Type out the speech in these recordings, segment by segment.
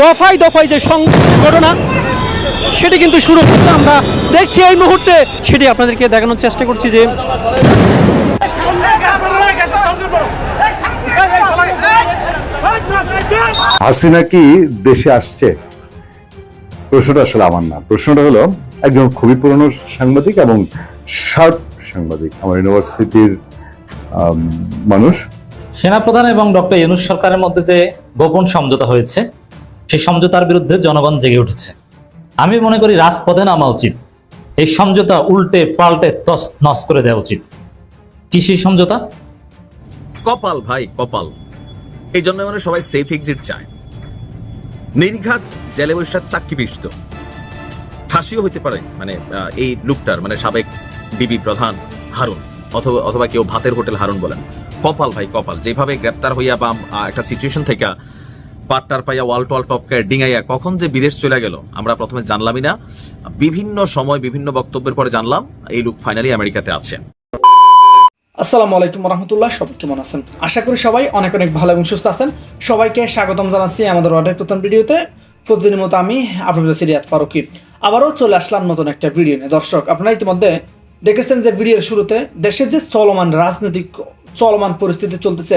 দফায় দফায় যে সংঘর্ষের ঘটনা সেটি কিন্তু শুরু হচ্ছে। আমরা দেখছি এই মুহূর্তে সেটি আপনাদেরকে দেখানোর চেষ্টা করছি যে হাসিনা কি দেশে আসছে? প্রশ্নটা আসলে আমার না। প্রশ্নটা হলো একজন খুবই পুরনো সাংবাদিক এবং শার্প সাংবাদিক আমার ইউনিভার্সিটির মানুষ। সেনাপ্রধান এবং ডক্টর ইউনুস সরকারের মধ্যে যে গোপন সমঝোতা হয়েছে সেই সমঝোতার বিরুদ্ধে জনগণ জেগে উঠেছে। আমি মনে করি রাজপথে নামা উচিত। এই সমঝোতা উল্টে পাল্টে তস নস করে দেওয়া উচিত। কি সেই সমঝোতা? কপাল ভাই, কপাল। এই জন্য মানে সবাই সেফ এক্সিট চায়। নির্ঘাত জেলে বৈশাখ চাকরি পিষ্ট। ফাঁসিও হইতে পারে মানে এই লুকটার মানে সাবেক বিবি প্রধান হারুন, অথবা অথবা কেউ ভাতের হোটেল হারুন বলেন। কপাল ভাই, কপাল। যেভাবে গ্রেপ্তার হইয়া বা একটা সিচুয়েশন থেকে পাট্টার পাইয়া ওয়াল টোয়াল টপকে ডিঙাইয়া কখন যে বিদেশ চলে গেল, আমরা প্রথমে জানলামই না। বিভিন্ন সময় বিভিন্ন বক্তব্যের পরে জানলাম, এই লুক ফাইনালি আমেরিকাতে আছে। আসসালামু আলাইকুম রহমতুল্লাহ সবাই কেমন আছেন? আশা করি সবাই অনেক অনেক ভালো এবং সুস্থ আছেন। সবাইকে স্বাগতম জানাচ্ছি আমাদের অর্ডার প্রথম ভিডিওতে। প্রতিদিনের মতো আমি আপনাদের সিরিয়াত ফারুকি। আবারও চলে আসলাম নতুন একটা ভিডিও নিয়ে। দর্শক, আপনারা ইতিমধ্যে দেখেছেন যে ভিডিওর শুরুতে দেশের যে চলমান রাজনৈতিক, চলমান পরিস্থিতি চলতেছে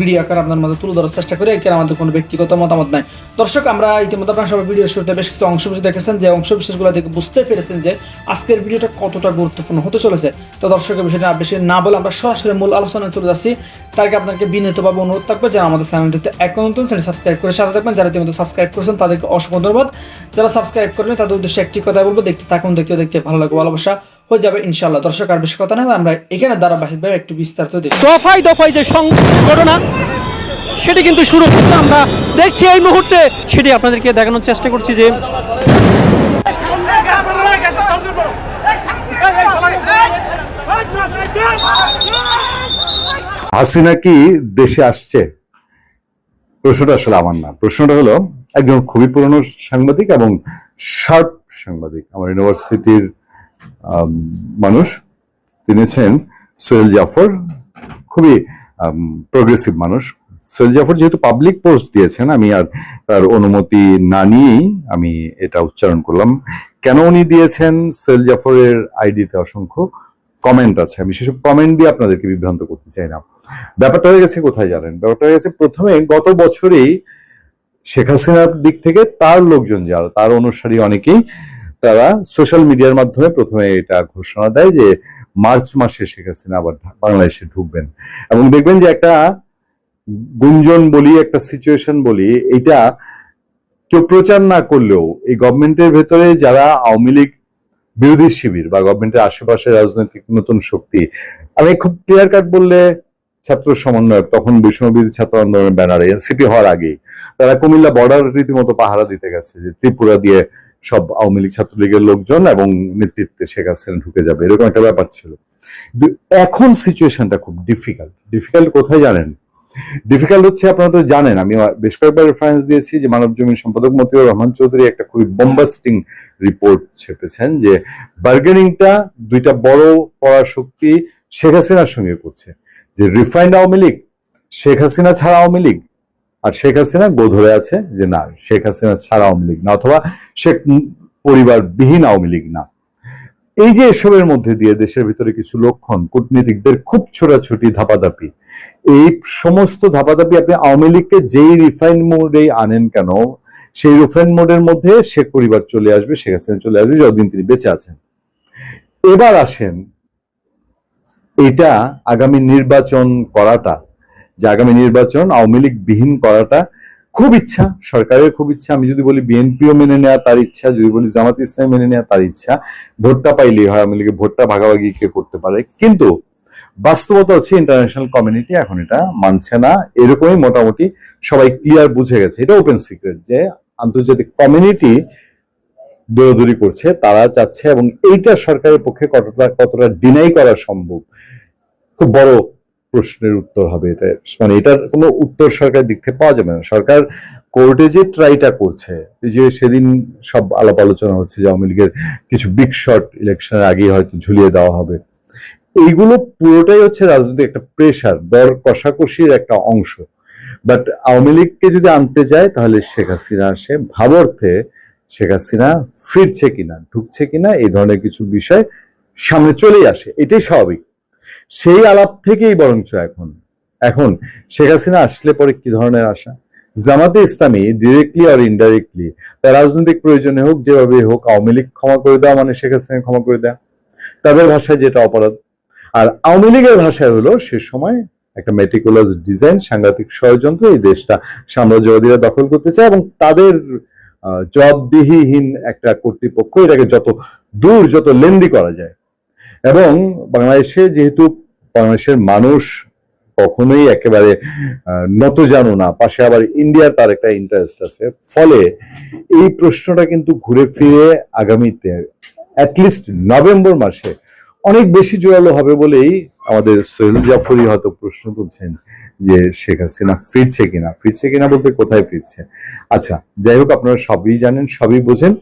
ভিডিও আকার আপনার মধ্যে তুলে ধরার চেষ্টা করি এখানে আমাদের কোনো ব্যক্তিগত মতামত নাই। দর্শক, আমরা ইতিমধ্যে আপনার সবাই ভিডিও শুরুতে বেশ কিছু অংশ বিশেষ দেখেছেন, যে অংশ বিশেষগুলো দেখে বুঝতে পেরেছেন যে আজকের ভিডিওটা কতটা গুরুত্বপূর্ণ হতে চলেছে। তো দর্শকের বিষয়টা বেশি না বলে আমরা সরাসরি মূল আলোচনায় চলে যাচ্ছি। তার আগে আপনাকে বিনীতভাবে অনুরোধ থাকবে যারা আমাদের চ্যানেলটিতে এখন নতুন চ্যানেল সাবস্ক্রাইব করে সাথে থাকবেন। যারা ইতিমধ্যে সাবস্ক্রাইব করেছেন, তাদেরকে অসংখ্য ধন্যবাদ। যারা সাবস্ক্রাইব করেন তাদের উদ্দেশ্যে একটি কথা বলব, দেখতে থাকুন, দেখতে দেখতে ভালো লাগবে, ভালোবাসা হয়ে যাবে ইনশাল্লাহ দর্শক আর বেশি কথা নয় আমরা এখানে ধারাবাহিকভাবে একটু বিস্তারিত দেখি। দফায় দফায় যে সংঘর্ষের ঘটনা সেটি কিন্তু শুরু হচ্ছে আমরা দেখছি এই মুহূর্তে সেটি আপনাদেরকে দেখানোর চেষ্টা করছি যে হাসিনা কি দেশে আসছে? প্রশ্নটা আসলে আমার না। প্রশ্নটা হলো একজন খুবই পুরনো সাংবাদিক এবং শার্প সাংবাদিক। আমার ইউনিভার্সিটির মানুষ। তিনি হচ্ছেন সোহেল জাফর, খুবই প্রোগ্রেসিভ মানুষ। সোহেল জাফর যেহেতু পাবলিক পোস্ট দিয়েছেন, আমি আর তার অনুমতি না নিয়েই আমি এটা উচ্চারণ করলাম। কেন উনি দিয়েছেন সোহেল জাফরের আইডিতে অসংখ্য কমেন্ট আছে। আমি সেসব কমেন্ট দিয়ে আপনাদেরকে বিভ্রান্ত করতে চাই না। ব্যাপারটা হয়ে গেছে কোথায় জানেন? ব্যাপারটা হয়ে গেছে প্রথমে গত বছরেই শেখ হাসিনার দিক থেকে তার লোকজন যারা, তার অনুসারী অনেকেই তারা সোশ্যাল মিডিয়ার মাধ্যমে প্রথমে এটা ঘোষণা দেয় যে মার্চ মাসে শেখ হাসিনা আবার বাংলাদেশে ঢুকবেন। এবং দেখবেন যে একটা গুঞ্জন বলি, একটা সিচুয়েশন বলি, এটা কেউ প্রচার না করলেও এই গভর্নমেন্টের ভেতরে যারা আওয়ামী লীগ বিরোধী শিবির বা গভর্নমেন্টের আশেপাশে রাজনৈতিক নতুন শক্তি, আমি খুব ক্লিয়ার কাট বললে ছাত্র সমন্বয়ক, তখন বৈষ্ণবী ছাত্র আন্দোলনের ব্যানারে, এনসিপি হওয়ার আগেই, তারা কুমিল্লা বর্ডার রীতিমতো পাহারা দিতে গেছে যে ত্রিপুরা দিয়ে সব আওয়ামী লীগ ছাত্রলীগের লোকজন এবং নেতৃত্বে শেখ হাসিনা ঢুকে যাবে, এরকম একটা ব্যাপার ছিল। এখন সিচুয়েশনটা খুব ডিফিকাল্ট ডিফিকাল্ট কোথায় জানেন? ডিফিকাল্ট হচ্ছে আপনারা তো জানেন, আমি বেশ কয়েকবার রেফারেন্স দিয়েছি যে মানব জমিন সম্পাদক মতিউর রহমান চৌধুরী একটা খুবই বম্বাস্টিং রিপোর্ট ছেপেছেন যে বার্গেনিংটা দুইটা বড় পরাশক্তি শেখ হাসিনার সঙ্গে করছে। যে রিফাইন্ড আওয়ামী লীগ, শেখ হাসিনা ছাড়া আওয়ামী লীগ আর শেখ হাসিনা গো ধরে আছে যে না, শেখ হাসিনা ছাড়া আওয়ামী লীগ না, অথবা শেখ পরিবার বিহীন আওয়ামী লীগ না। এই যে এসবের মধ্যে দিয়ে দেশের ভিতরে কিছু লক্ষণ, কূটনীতিকদের খুব ছোটাছুটি, ধাপাধাপি, এই সমস্ত ধাপাধাপি আপনি আওয়ামী লীগকে যেই রিফাইন মোডেই আনেন কেন, সেই রিফাইন মোডের মধ্যে শেখ পরিবার চলে আসবে, শেখ হাসিনা চলে আসবে, যতদিন তিনি বেঁচে আছেন। এবার আসেন, এটা আগামী নির্বাচন করাটা যে আগামী নির্বাচন আওয়ামী লীগ বিহীন করাটা খুব ইচ্ছা, সরকারের খুব ইচ্ছা। আমি যদি বলি বিএনপিও মেনে নেওয়া তার ইচ্ছা, যদি বলি জামাত ইসলাম মেনে নেওয়া তার ইচ্ছা। ভোটটা পাইলেই হয় আওয়ামী লীগের, ভোটটা ভাগাভাগি কে করতে পারে? কিন্তু বাস্তবতা হচ্ছে ইন্টারন্যাশনাল কমিউনিটি এখন এটা মানছে না। এরকমই মোটামুটি সবাই ক্লিয়ার বুঝে গেছে। এটা ওপেন সিক্রেট যে আন্তর্জাতিক কমিউনিটি দৌড়দৌড়ি করছে, তারা চাচ্ছে এবং এইটা সরকারের পক্ষে কতটা কতটা ডিনাই করা সম্ভব। খুব বড় প্রশ্নের উত্তর হবে এটা। মানে এটার কোনো উত্তর সরকারের দিক থেকে পাওয়া যাবে না। সরকার কোর্টে যে ট্রাইটা করছে যে সেদিন সব আলাপ আলোচনা হচ্ছে যে আওয়ামী লীগের কিছু বিগ শট ইলেকশনের আগে হয়তো ঝুলিয়ে দেওয়া হবে। এইগুলো পুরোটাই হচ্ছে রাজনৈতিক একটা প্রেশার দর কষাকষির একটা অংশ। বাট আওয়ামী লীগকে যদি আনতে যায়, তাহলে শেখ হাসিনা সে ভাবর্থে শেখ হাসিনা ফিরছে কিনা, ঢুকছে কিনা, এই ধরনের কিছু বিষয় সামনে চলেই আসে। এটাই স্বাভাবিক। সেই আলাপ থেকেই বরঞ্চ এখন। এখন শেখ হাসিনা আসলে পরে কি ধরনের আশা? জামাতে ইসলামী ডিরেক্টলি আর ইনডাইরেক্টলি তার রাজনৈতিক প্রয়োজনে হোক, যেভাবে হোক, আওয়ামী লীগ ক্ষমা করে দেওয়া মানে শেখ হাসিনা ক্ষমা করে দেওয়া। তাদের ভাষায় যেটা অপরাধ। আর আওয়ামী লীগের ভাষায় হলো সে সময় একটা মেটিকুলাস ডিজাইন সাংঘাতিক ষড়যন্ত্র এই দেশটা সাম্রাজ্যবাদীরা দখল করতে চায় এবং তাদের জবাবদিহিহীন একটা কর্তৃপক্ষ এটাকে যত দূর, যত লেন্দি করা যায় এবং বাংলাদেশে যেহেতু বাংলাদেশের মানুষ কখনোই একেবারে নত জানো না, পাশে আবার ইন্ডিয়ার তার একটা ইন্টারেস্ট আছে। ফলে এই প্রশ্নটা কিন্তু ঘুরে ফিরে আগামীতে অ্যাটলিস্ট নভেম্বর মাসে, অনেক বেশি জোরালো হবে বলেই আমাদের সোহেল জাফরি হয়তো প্রশ্ন তুলছেন যে শেখ হাসিনা ফিরছে কিনা। ফিরছে কিনা বলতে কোথায় ফিরছে? আচ্ছা যাই হোক, আপনারা সবই জানেন, সবই বোঝেন।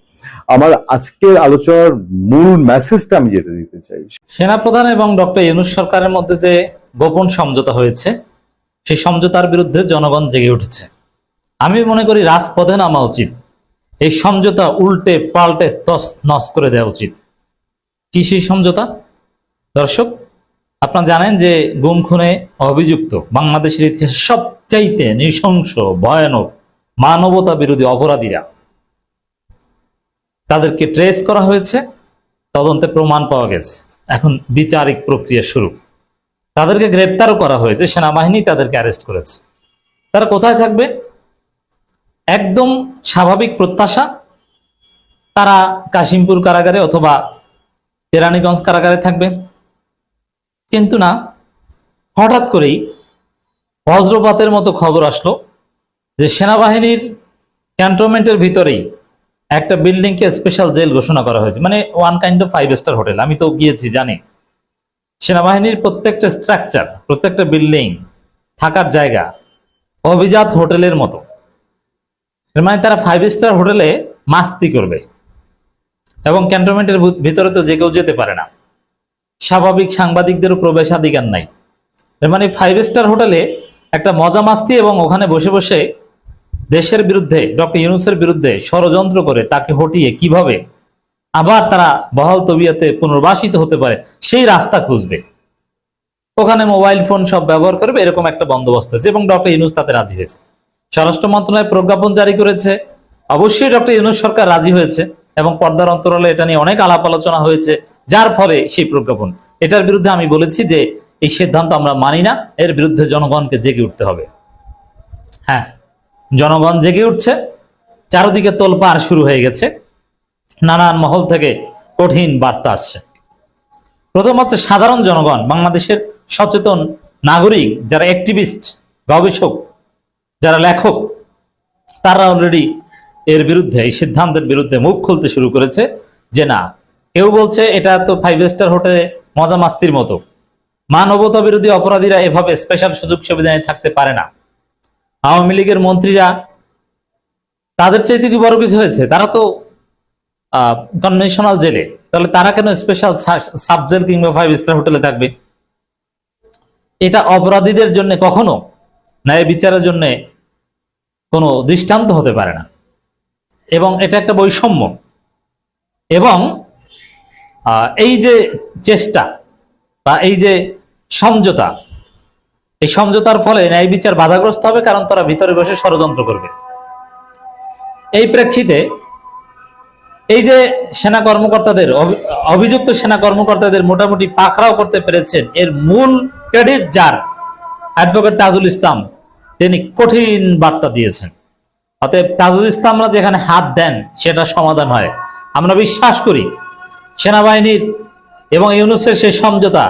আমার আজকের আলোচনার মূল মেসেজটা আমি যেটা দিতে চাই সেনাপ্রধান এবং ডক্টর ইউনুস সরকারের মধ্যে যে গোপন সমঝোতা হয়েছে, সেই সমঝোতার বিরুদ্ধে জনগণ জেগে উঠেছে। আমি মনে করি রাজপথে নামা উচিত। এই সমঝোতা উল্টে পাল্টে তস নস করে দেওয়া উচিত। কি সেই সমঝোতা? দর্শক, আপনারা জানেন যে গুম, খুনে, অভিযুক্ত বাংলাদেশের ইতিহাসে সবচাইতে নৃশংস, ভয়ানক মানবতা বিরোধী অপরাধীরা তাদেরকে ট্রেস করা হয়েছে, তদন্তে প্রমাণ পাওয়া গেছে। এখন বিচারিক প্রক্রিয়া শুরু। তাদেরকে গ্রেপ্তারও করা হয়েছে, সেনাবাহিনী তাদেরকে অ্যারেস্ট করেছে। তারা কোথায় থাকবে? একদম স্বাভাবিক প্রত্যাশা, তারা কাশিমপুর কারাগারে অথবা কেরানীগঞ্জ কারাগারে থাকবে। কিন্তু না, হঠাৎ করেই বজ্রপাতের মতো খবর আসলো যে সেনাবাহিনীর ক্যান্টনমেন্টের ভিতরেই একটা বিল্ডিংকে স্পেশাল জেল ঘোষণা করা হয়েছে। মানে one kind of five star hotel আমি তো গিয়েছি, জানি। সেনাবাহিনীর প্রত্যেকটা স্ট্রাকচার প্রত্যেকটা বিল্ডিং থাকার জায়গা অভিজাত হোটেলের মতো। মানে তারা ফাইভ স্টার হোটেলে মাস্তি করবে। এবং ক্যান্টনমেন্টের ভিতরে তো যে কেউ যেতে পারে না। স্বাভাবিক সাংবাদিকদেরও প্রবেশাধিকার নাই। মানে ফাইভ স্টার হোটেলে একটা মজা মাস্তি এবং ওখানে বসে বসে দেশের বিরুদ্ধে, ডক্টর ইউনুসের বিরুদ্ধে ষড়যন্ত্র করে তাকে হটিয়ে কীভাবে আবার তারা বহাল তবিয়াতে পুনর্বাসিত হতে পারে, সেই রাস্তা খুঁজবে। ওখানে মোবাইল ফোন সব ব্যবহার করবে, এরকম একটা বন্দোবস্ত আছে এবং ডক্টর ইউনুস তাতে রাজি হয়েছে। স্বরাষ্ট্র মন্ত্রণালয় প্রজ্ঞাপন জারি করেছে। অবশ্যই ডক্টর ইউনুস সরকার রাজি হয়েছে এবং পর্দার অন্তরালে এটা নিয়ে অনেক আলাপ আলোচনা হয়েছে, যার ফলে সেই প্রজ্ঞাপন। এটার বিরুদ্ধে আমি বলেছি যে এই সিদ্ধান্ত আমরা মানি না, এর বিরুদ্ধে জনগণকে জেগে উঠতে হবে। হ্যাঁ। জনগণ জেগে উঠছে। চারদিকে তোলপাড় শুরু হয়ে গেছে। নানান মহল থেকে কঠিন বার্তা আসছে। প্রথম হচ্ছে সাধারণ জনগণ, বাংলাদেশের সচেতন নাগরিক, যারা অ্যাক্টিভিস্ট গবেষক, যারা লেখক, তারা অলরেডি এর বিরুদ্ধে, এই সিদ্ধান্তের বিরুদ্ধে মুখ খুলতে শুরু করেছে যে না, কেউ বলছে এটা তো ফাইভ স্টার হোটেলে মজা মাস্তির মতো। মানবতা বিরোধী অপরাধীরা এভাবে স্পেশাল সুযোগ সুবিধা নিয়ে থাকতে পারে না। আওয়ামী লীগের মন্ত্রীরা তাদের চাইতে কি বড় কিছু হয়েছে? তারা তো কনভেনশনাল জেলে তাহলে তারা কেন স্পেশাল সাব জেল কিংবা ফাইভ স্টার হোটেলে থাকবে? এটা অপরাধীদের জন্য কখনো ন্যায় বিচারের জন্য কোনো দৃষ্টান্ত হতে পারে না। এবং এটা একটা বৈষম্য। এবং এই যে চেষ্টা বা এই যে সমঝোতা এই সমঝোতার ফলে ন্যায় বিচার বাধাগ্রস্ত হবে, কারণ তারা ভিতরে বসে ষড়যন্ত্র করবে। এই প্রেক্ষিতে এই যে সেনা কর্মকর্তাদের অভিযুক্ত সেনা কর্মকর্তাদের মোটামুটি পাকড়াও করতে পেরেছেন, এর মূল ক্রেডিট যার? অ্যাডভোকেট তাজুল ইসলাম, তিনি কঠিন বার্তা দিয়েছেন। অতএব তাজুল ইসলামরা যেখানে হাত দেন, সেটা সমাধান হয়। আমরা বিশ্বাস করি, সেনাবাহিনীর এবং ইউনুসের সেই সমঝোতা,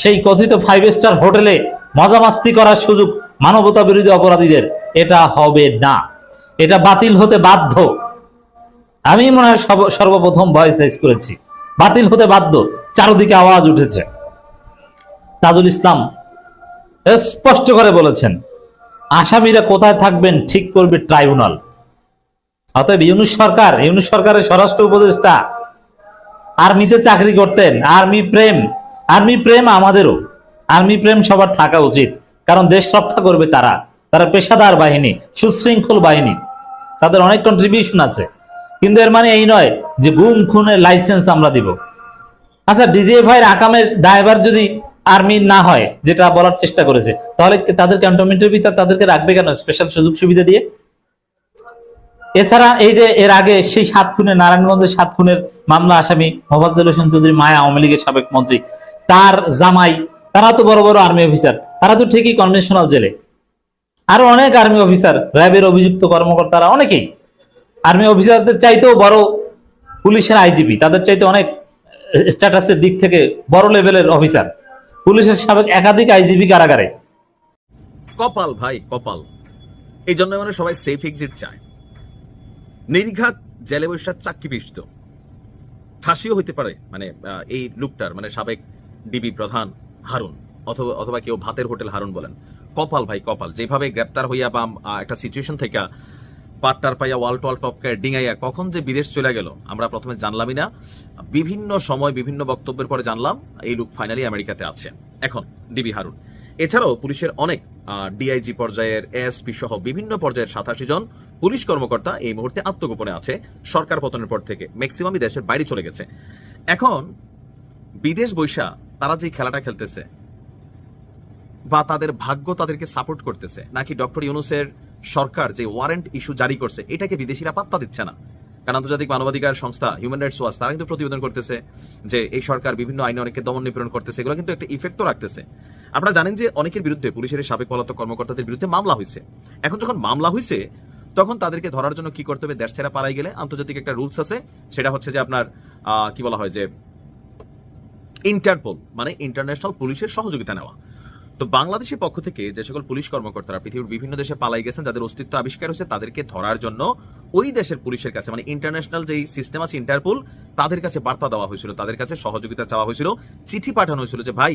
সেই কথিত ফাইভ স্টার হোটেলে মজামাস্তি করার সুযোগ মানবতা বিরোধী অপরাধীদের, এটা হবে না। এটা বাতিল হতে বাধ্য। আমি মনে হয় সর্ব- সর্বপ্রথম ভয়েস রাইজ করেছি। বাতিল হতে বাধ্য। চারদিকে আওয়াজ উঠেছে। তাজুল ইসলাম স্পষ্ট করে বলেছেন, আসামিরা কোথায় থাকবেন ঠিক করবে ট্রাইব্যুনাল। অতএব ইউনুস সরকার, ইউনুস সরকারের স্বরাষ্ট্র উপদেষ্টা, আর্মিতে চাকরি করতেন, আর্মি প্রেম আর্মি প্রেম আমাদেরও। আর্মি প্রেম সবার থাকা উচিত, কারণ দেশ রক্ষা করবে তারা। তারা পেশাদার বাহিনী, সুশৃঙ্খল বাহিনী। তাদের অনেক কন্ট্রিবিউশন আছে। কিন্তু এর মানে এই নয় যে গুম, খুনের লাইসেন্স আমরা দিব। আচ্ছা ডিজিএফআই এর আকামের ড্রাইভার যদি আর্মি না হয়, যেটা বলার চেষ্টা করেছে, তাহলে তাদের ক্যান্টনমেন্টের ভিতর তাদেরকে রাখবে কেন স্পেশাল সুযোগ সুবিধা দিয়ে? এছাড়া এই যে এর আগে সেই সাত খুনের, নারায়ণগঞ্জের সাত খুনের মামলা আসামি মোফাজ্জল হোসেন চৌধুরী মায়া আওয়ামী লীগের সাবেক মন্ত্রী, তার জামাই তারা তো বড় বড় আর্মি অফিসার তারা তো ঠিকই কনভেনশনাল জেলে। আরও অনেক আর্মি অফিসার র্যাবের অভিযুক্ত কর্মকর্তারা অনেকেই। আর্মি অফিসারদের চাইতেও বড় পুলিশের আইজিপি, তাদের চাইতে অনেক স্ট্যাটাসের দিক থেকে বড় লেভেলের অফিসার পুলিশের সাবেক একাধিক আইজিপি কারাগারে। কপাল ভাই, কপাল। এই জন্য মানে সবাই সেফ এক্সিট চায়। নির্ঘাত জেলে বৈশা চাকরি পিষ্ট। ফাঁসিও হইতে পারে মানে এই লুকটার মানে সাবেক ডিবি প্রধান। হারুন, অথবা অথবা কেউ ভাতের হোটেল হারুন বলেন। কপাল ভাই, কপাল। যেভাবে গ্রেপ্তার হইয়া বা একটা সিচুয়েশন থেকে পাট্টার পাইয়া ওয়াল টোয়াল টপকে ডিঙাইয়া কখন যে বিদেশ চলে গেল, আমরা প্রথমে জানলামই না। বিভিন্ন সময় বিভিন্ন বক্তব্যের পরে জানলাম, এই লুক ফাইনালি আমেরিকাতে আছে। এখন, ডিবি হারুন। এছাড়াও পুলিশের অনেক ডিআইজি পর্যায়ের এএসপি সহ বিভিন্ন পর্যায়ের সাতাশি জন পুলিশ কর্মকর্তা এই মুহূর্তে আত্মগোপনে আছে। সরকার পতনের পর থেকে ম্যাক্সিমামই দেশের বাইরে চলে গেছে। এখন বিদেশ বৈশা তারা যে খেলাটা খেলতেছে বা তাদের ভাগ্য তাদেরকে সাপোর্ট করতেছে, নাকি ডক্টর ইউনুসের সরকার যে ওয়ারেন্ট ইস্যু জারি করছে, এটাকে বিদেশিরা পাত্তা দিচ্ছে না। কারণ আন্তর্জাতিক মানবাধিকার সংস্থা হিউম্যান রাইটস ওয়াচ তারা কিন্তু প্রতিবেদন করতেছে যে এই সরকার বিভিন্ন আইনে অনেককে দমন নিপীড়ন করতেছে, এগুলো কিন্তু একটা ইফেক্টও রাখতেছে। আপনারা জানেন যে অনেকের বিরুদ্ধে পুলিশের সাবেক পলাতক কর্মকর্তাদের বিরুদ্ধে মামলা হয়েছে এখন যখন মামলা হয়েছে তখন তাদেরকে ধরার জন্য কি করতে হবে? দেশ ছেড়া পালাই গেলে আন্তর্জাতিক একটা রুলস আছে, সেটা হচ্ছে যে আপনার কি বলা হয় যে ইন্টারপোল মানে ইন্টারন্যাশনাল পুলিশের সহযোগিতা নেওয়া। তো বাংলাদেশের পক্ষ থেকে যে সকল পুলিশ কর্মকর্তারা পৃথিবীর বিভিন্ন দেশে পালাই গেছেন, যাদের অস্তিত্ব আবিষ্কার হয়েছে, তাদেরকে ধরার জন্য ওই দেশের পুলিশের কাছে মানে ইন্টারন্যাশনাল যেই সিস্টেম আছে, ইন্টারপোল, তাদের কাছে বার্তা দেওয়া হয়েছিল, তাদের কাছে সহযোগিতা চাওয়া হয়েছিল, চিঠি পাঠানো হয়েছিল যে, ভাই,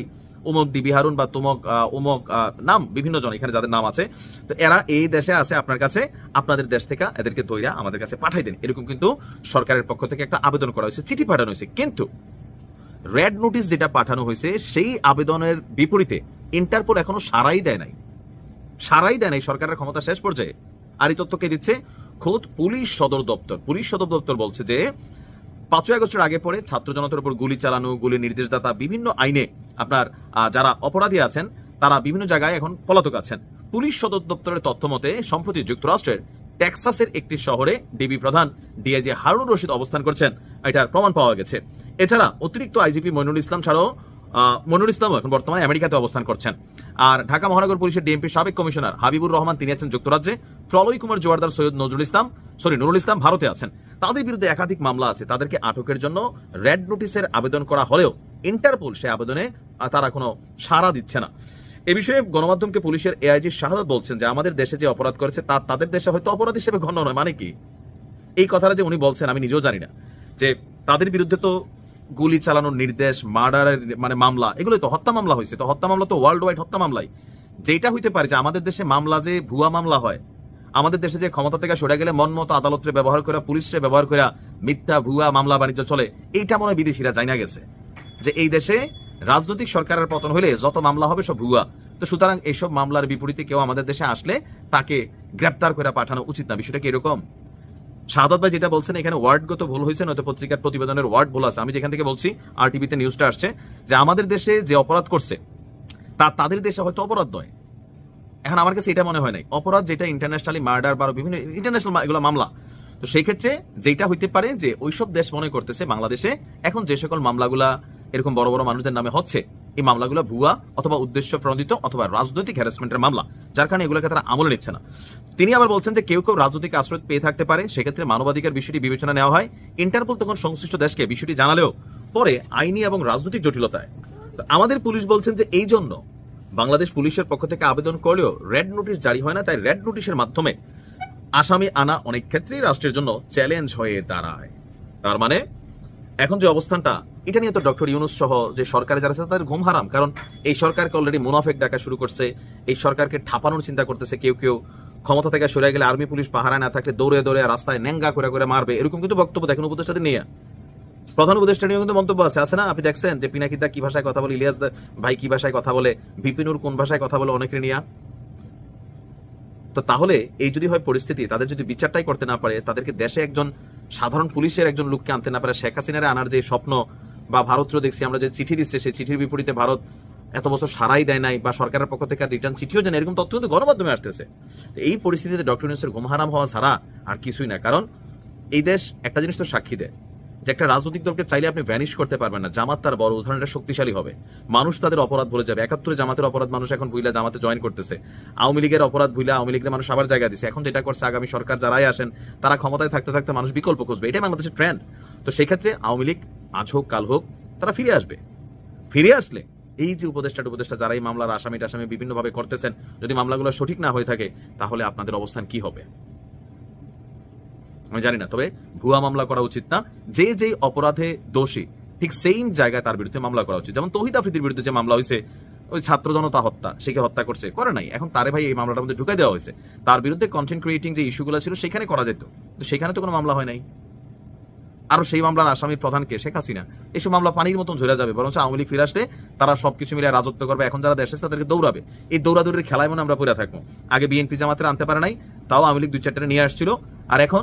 উমক ডিবি হারুন বা তুমক উমক নাম, বিভিন্ন জন, এখানে যাদের নাম আছে, তো এরা এই দেশে আছে আপনার কাছে, আপনাদের দেশ থেকে এদেরকে তৈরা আমাদের কাছে পাঠাই দেন। এরকম কিন্তু সরকারের পক্ষ থেকে একটা আবেদন করা হয়েছে, চিঠি পাঠানো হয়েছে। কিন্তু রেড নোটিশ যেটা পাঠানো হয়েছে, সেই আবেদনের বিপরীতে ইন্টারপোল এখনও সারাই দেয় নাই। সারাই দেয় নাই সরকারের ক্ষমতা শেষ পর্যায়ে। আর এই তথ্য কে দিচ্ছে? খোদ পুলিশ সদর দপ্তর। পুলিশ সদর দপ্তর বলছে যে, পাঁচই আগস্টের আগে পরে ছাত্র জনতার উপর গুলি চালানো, গুলি নির্দেশদাতা, বিভিন্ন আইনে আপনার যারা অপরাধী আছেন, তারা বিভিন্ন জায়গায় এখন পলাতক আছেন। পুলিশ সদর দপ্তরের তথ্য মতে সম্প্রতি যুক্তরাষ্ট্রের টেক্সাসের একটি শহরে ডিবি প্রধান ডিআইজি হারুন রশিদ অবস্থান করছেন। এটার প্রমাণ পাওয়া গেছে। এছাড়া অতিরিক্ত আইজিপি মইনুল ইসলাম ছাড়াও আহ, মনিরুল ইসলামও এখন বর্তমানে আমেরিকাতে অবস্থান করছেন। আর ঢাকা মহানগর পুলিশের ডিএমপি সাবেক কমিশনার হাবিবুর রহমান তিনি আছেন যুক্তরাজ্যে। প্রলয় কুমার জোয়ারদার সৈয়দ নজরুল ইসলাম সরি নুরুল ইসলাম ভারতে আছেন। তাদের বিরুদ্ধে একাধিক মামলা আছে। তাদেরকে আটকের জন্য রেড নোটিশের আবেদন করা হলেও ইন্টারপোল সে আবেদনে তারা কোনো সাড়া দিচ্ছে না। এ বিষয়ে গণমাধ্যমকে পুলিশের এআইজি শাহাদাত বলছেন যে আমাদের দেশে যে অপরাধ করেছে, তা তাদের দেশে হয়তো অপরাধ হিসেবে গণ্য নয়। মানে কি? এই কথাটা যে উনি বলছেন, আমি নিজেও জানি না। যে তাদের বিরুদ্ধে তো গুলি চালানোর নির্দেশ মার্ডারের মানে মামলা এগুলো তো হত্যা মামলা হয়েছে। তো হত্যা মামলা তো ওয়ার্ল্ড ওয়াইড হত্যা মামলাই। যেটা হইতে পারে যে আমাদের দেশে মামলা যে ভুয়া মামলা হয়, আমাদের দেশে যে ক্ষমতা থেকে সরে গেলে মন মতো আদালতরে ব্যবহার করে, পুলিশরে ব্যবহার করে মিথ্যা, ভুয়া মামলা বাণিজ্য চলে, এইটা মনে হয় বিদেশিরা জানা গেছে। যে এই দেশে রাজনৈতিক সরকারের পতন হলে যত মামলা হবে সব ভুয়া। তো সুতরাং এইসব মামলার বিপরীতে কেউ আমাদের দেশে আসলে তাকে গ্রেপ্তার করে পাঠানো উচিত না। বিষয়টা কি এরকম? শাহাদত ভাই যেটা বলছেন, এখানে ওয়ার্ডগত ভুল হয়েছে, নয়তো পত্রিকার প্রতিবেদনের ওয়ার্ড ভুল আছে। আমি যেখান থেকে বলছি আর টিভিতে নিউজটা আসছে যে আমাদের দেশে যে অপরাধ করছে, তা তাদের দেশে হয়তো অপরাধ নয়। এখন আমার কাছে এটা মনে হয় নাই। অপরাধ যেটা ইন্টারন্যাশনালি মার্ডার বা বিভিন্ন ইন্টারন্যাশনাল এগুলো মামলা। তো সেই ক্ষেত্রে যেটা হইতে পারে যে ওইসব দেশ মনে করতেছে বাংলাদেশে, এখন যে সকল মামলাগুলা এরকম বড় বড় মানুষদের নামে হচ্ছে এই মামলাগুলো ভুয়া অথবা উদ্দেশ্য প্রণোদিত অথবা রাজনৈতিক হ্যারাসমেন্টের মামলা, যার কারণে এগুলোকে তারা আমলে নিচ্ছে না। তিনি আবার বলছেন যে কেউ কেউ রাজনৈতিক আশ্রয় পেয়ে থাকতে পারে, সেক্ষেত্রে মানবাধিকার বিষয়টি বিবেচনা নেওয়া হয়। ইন্টারপোল তখন সংশ্লিষ্ট দেশকে বিষয়টি জানালেও পরে আইনি এবং রাজনৈতিক জটিলতায়। আমাদের পুলিশ বলছেন যে এই জন্য বাংলাদেশ পুলিশের পক্ষ থেকে আবেদন করলেও রেড নোটিশ জারি হয় না, তাই রেড নোটিশের মাধ্যমে আসামি আনা অনেক ক্ষেত্রেই রাষ্ট্রের জন্য চ্যালেঞ্জ হয়ে দাঁড়ায়। তার মানে এখন যে অবস্থানটা, এটা নিয়ে তো ডক্টর ইউনুস সহ যে সরকারে যারা আছে তাদের ঘুম হারাম। কারণ এই সরকারকে অলরেডি মুনাফেক ডাকা শুরু করছে, এই সরকারকে ঠাপানোর চিন্তা করতেছে কেউ কেউ। ক্ষমতা থেকে সরে গেলে আর্মি, পুলিশ পাহারায় না থাকলে দৌড়ে দৌড়ে রাস্তায় ন্যাঙ্গা করে করে মারবে। এরকম কিন্তু বক্তব্য দেখেন উপদেষ্টাদের নিয়ে। প্রধান উপদেষ্টা নিয়েও কিন্তু মন্তব্য আছে। আছে না? আপনি দেখছেন যে পিনাকিদা কি ভাষায় কথা বলে, ইলিয়াস ভাই কি ভাষায় কথা বলে বিপিনুর কোন ভাষায় কথা বলে অনেকের নিয়ে? তো তাহলে এই যদি হয় পরিস্থিতি, তাদের যদি বিচারটাই করতে না পারে, তাদেরকে দেশে একজন সাধারণ পুলিশের একজন লোককে আনতে না পারে। শেখ হাসিনারে আনার যে স্বপ্ন বা ভারতীয় দেখছি, আমরা যে চিঠি দিচ্ছে, সেই চিঠির বিপরীতে ভারত এত বছর সারাই দেয় নাই বা সরকারের পক্ষ থেকে রিটার্ন চিঠিও দেয় এরকম তথ্য কিন্তু গণমাধ্যমে আসতেছে। তো এই পরিস্থিতিতে ডক্টর ইউনুসের গুমহারাম হওয়া ছাড়া আর কিছুই না। কারণ এই দেশ একটা জিনিস তো সাক্ষী দেয় যে একটা রাজনৈতিক দলকে চাইলে আপনি ভ্যানিশ করতে পারবেন না। জামাত তার বড় উদাহরণ এটা শক্তিশালী হবে। মানুষ তাদের অপরাধ ভুলে যাবে। একাত্তরে জামাতের অপরাধ মানুষ এখন ভুইলা জামাতে জয়েন করতেছে। আওয়ামী লীগের অপরাধ ভুইলা আওয়ামী লীগের মানুষ আবার জায়গা দিচ্ছে এখন যেটা করছে আগামী সরকার যারাই আসেন, তারা ক্ষমতায় থাকতে থাকতে মানুষ বিকল্প খুঁজবে। এটাই বাংলাদেশের ট্রেন্ড তো সেই ক্ষেত্রে আওয়ামী লীগ আজ হোক, কাল হোক, তারা ফিরে আসবে। ফিরে আসলে এই যে উপদেষ্টা উপদেষ্টা যারা এই মামলার আসামি টাসামি বিভিন্নভাবে করতেছেন, যদি মামলাগুলো সঠিক না হয়ে থাকে, তাহলে আপনাদের অবস্থান কি হবে? আমি জানি না, তবে ভুয়া মামলা করা উচিত না। যে যে অপরাধে দোষী, ঠিক সেম জায়গায় তার বিরুদ্ধে মামলা করা উচিত। যেমন তহিদ আফ্রিদির বিরুদ্ধে যে মামলা হয়েছে, ওই ছাত্র জনতা হত্যা সেকে হত্যা করছে? করে নাই। এখন তারে ভাই এই মামলাটার মধ্যে ঢুকাই দেওয়া হয়েছে। তার বিরুদ্ধে কন্টেন্ট ক্রিয়েটিং যে ইস্যুগুলো ছিল, সেখানে করা যেত। তো সেখানে তো কোনো মামলা হয় নাই। আরও সেই মামলার আসামির প্রধানকে শেখ হাসিনা। এসব মামলা পানির মতন ঝরে যাবে। বরঞ্চ আওয়ামী লীগ ফিরে আসলে তারা সবকিছু মিলে রাজত্ব করবে। এখন যারা দেশে তাদেরকে দৌড়াবে। এই দৌড়াদৌড়ির খেলায় মনে আমরা পড়ে থাকব। আগে বিএনপি জামাতের আনতে পারে নাই, তাও আওয়ামী লীগ দুই চারটা নিয়ে আসছিল। আর এখন